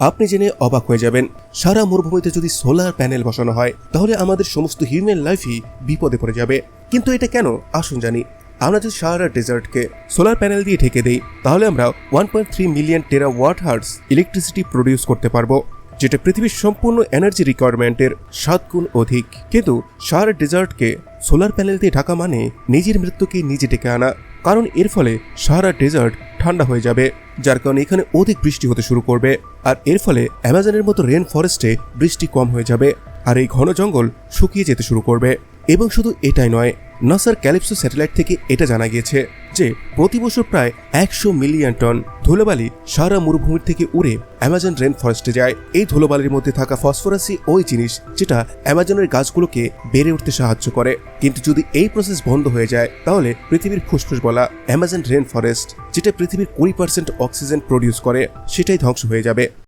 আপনি জেনে অবাক হয়ে যাবেন, সারা মরুভূমিতে যদি সোলার প্যানেল বসানো হয়, তাহলে আমাদের সমস্ত হিউম্যান লাইফই বিপদে পড়ে যাবে। কিন্তু এটা কেন? আসুন জানি। আমরা যদি সারা ডেজার্টকে সোলার প্যানেল দিয়ে ঢেকে দেই, তাহলে আমরা one point three million terawatt hours electricity produce করতে পারব, যেটা পৃথিবীর সম্পূর্ণ এনার্জি রিকোয়ারমেন্টের সাত গুণ অধিক। কিন্তু সারা ডেজার্টকে সোলার প্যানেল দিয়ে ঢাকা মানে নিজের মৃত্যুকে নিজে ডেকে আনা, কারণ এর ফলে সারা ডেজার্ট ঠান্ডা হয়ে যাবে, যার কারণে এখানে অধিক বৃষ্টি হতে শুরু করবে। আর এর ফলে অ্যামাজনের মতো রেন ফরেস্টে বৃষ্টি কম হয়ে যাবে, আর এই ঘন জঙ্গল শুকিয়ে যেতে শুরু করবে। এবং শুধু এটাই নয়, নাসার ক্যালিপসো স্যাটেলাইট থেকে এটা জানা গিয়েছে। যে প্রতি বছর প্রায় একশো মিলিয়ন টন ধুলোবালি সারা মরুভূমির থেকে উড়ে অ্যামাজন রেন ফরেস্টে যায়। এই ধুলোবালির মধ্যে থাকা ফসফরাসই ওই জিনিস যেটা অ্যামাজনের গাছগুলোকে বেড়ে উঠতে সাহায্য করে। কিন্তু যদি এই প্রসেস বন্ধ হয়ে যায়, তাহলে পৃথিবীর ফুসফুস বলা অ্যামাজন রেন ফরেস্ট যেটা পৃথিবীর কুড়ি পার্সেন্ট অক্সিজেন প্রডিউস করে, সেটাই ধ্বংস হয়ে যাবে।